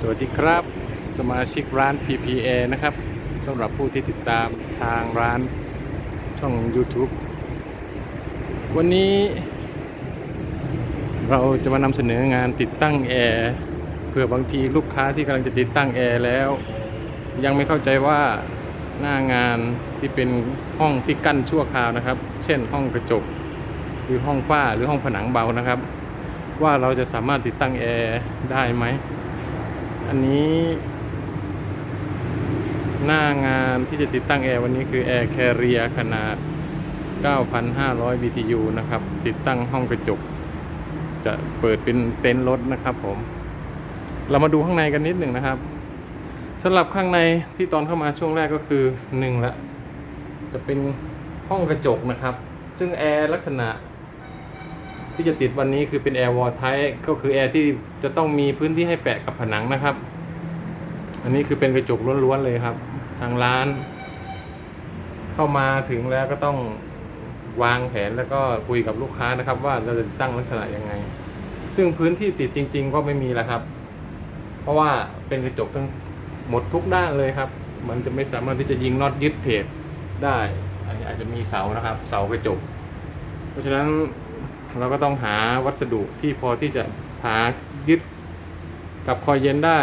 สวัสดีครับ สมาชิกร้าน PPA นะครับสำหรับผู้ที่ติดตามทางร้านช่อง YouTube วันนี้ เราจะมานำเสนองานติดตั้งแอร์เผื่อบางทีลูกค้าที่กำลังจะติดตั้งแอร์แล้ว ยังไม่เข้าใจว่าหน้างานที่เป็นห้องที่กั้นชั่วคราวนะครับ เช่นห้องกระจก หรือห้องฝ้าหรือห้องผนังเบานะครับ ว่าเราจะสามารถติดตั้งแอร์ได้ไหม อันนี้ หน้างานที่จะติดตั้งแอร์วันนี้คือ Air Carrier ขนาด 9,500 BTU นะครับ ติดตั้งห้องกระจก จะเปิดเป็นเต็นท์รถนะครับผม เรามาดูข้างในกันนิดหนึ่งนะครับสำหรับข้างในที่ตอนเข้ามาช่วงแรกก็คือหนึ่งละจะเป็นห้องกระจกนะครับ ซึ่งแอร์ลักษณะ ที่จะติดวันนี้คือเป็นแอร์วอลไทก็คือแอร์ที่จะต้องมีพื้นที่ให้แปะกับผนังนะครับ อันนี้คือเป็นกระจกล้วนๆเลยครับ ทางร้าน เข้ามาถึงแล้วก็ต้องวางแผนแล้วก็คุยกับลูกค้านะครับ ว่าเราจะตั้งลักษณะยังไง ซึ่งพื้นที่ติดจริง ๆ ก็ไม่มีแล้วครับ เพราะว่าเป็นกระจกทั้งหมดทุกด้านเลยครับ มันจะไม่สามารถที่จะยิงน็อตยึดเพจได้อันนี้อาจจะมีเสานะครับ เสากระจก เพราะฉะนั้น เราก็ต้องหาวัสดุที่พอที่จะหายึดกับคอยเย็นได้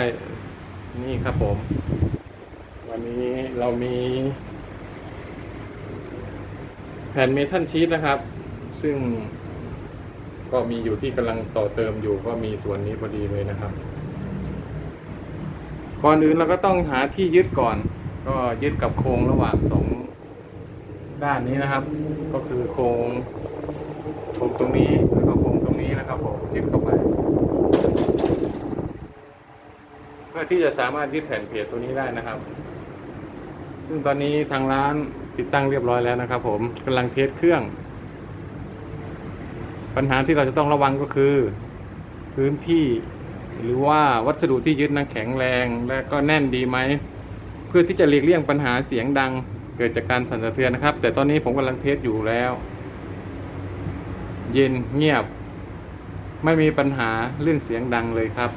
นี่ครับผม วันนี้เรามี แผ่นเมทัลชีตนะครับ ซึ่งก็มีอยู่ที่กำลังต่อเติมอยู่ก็มีส่วนนี้พอดีเลยนะครับ ก่อนอื่นเราก็ต้องหาที่ยึดก่อน ก็ยึดกับโครงระหว่างสองด้านนี้นะครับ ก็คือโครง โครงตรงนี้แล้วก็โครงตรงนี้นะครับผมยึดเข้าไป เพื่อที่จะสามารถยึดแผ่นเพจตัวนี้ได้นะครับ ซึ่งตอนนี้ทางร้านติดตั้งเรียบร้อยแล้วนะครับ ผมกำลังเทสเครื่อง ปัญหาที่เราจะต้องระวังก็คือ พื้นที่หรือว่าวัสดุที่ยึดนั้นแข็งแรง และก็แน่นดีไหม เพื่อที่จะหลีกเลี่ยงปัญหาเสียงดังเกิดจากการสั่นสะเทือนนะครับ แต่ตอนนี้ผมกำลังเทสอยู่แล้ว เย็นเงียบ ไม่มีปัญหาเรื่องเสียงดังเลยครับ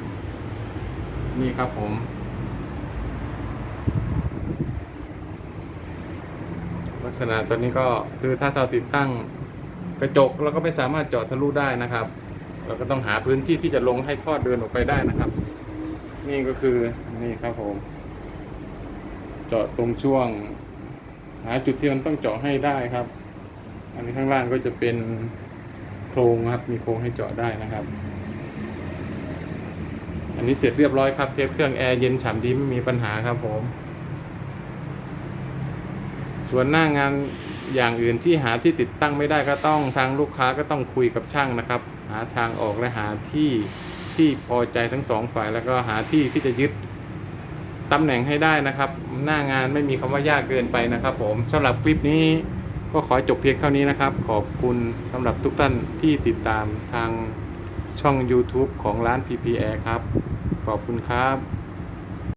นี่ครับผม ลักษณะตัวนี้ก็คือถ้าเราติดตั้งกระจกเราก็ไม่สามารถเจาะทะลุได้นะครับ เราก็ต้องหาพื้นที่ที่จะลงให้ทอดเดินออกไปได้นะครับ นี่ก็คือนี่ครับผม เจาะตรงช่วง หาจุดที่มันต้องเจาะให้ได้ครับ อันนี้ข้างล่างก็จะเป็น รงครับ มีโครงให้เจาะได้นะครับ อันนี้เสร็จเรียบร้อยครับเทปเครื่องแอร์เย็นฉ่ำดีไม่มีปัญหาครับผม ส่วนหน้างานอย่างอื่นที่หาที่ติดตั้งไม่ได้ก็ต้องทางลูกค้าก็ต้องคุยกับช่างนะครับ หาทางออกและหาที่ที่พอใจทั้งสองฝ่ายแล้วก็หาที่ที่จะยึดตำแหน่งให้ได้นะครับ หน้างานไม่มีคำว่ายากเกินไปนะครับ ผมสำหรับคลิปนี้ ก็ขอจบเพียงเท่านี้นะครับ ขอบคุณสำหรับทุกท่านที่ติดตามทางช่อง YouTube ของร้าน PPA ครับ ขอบคุณครับ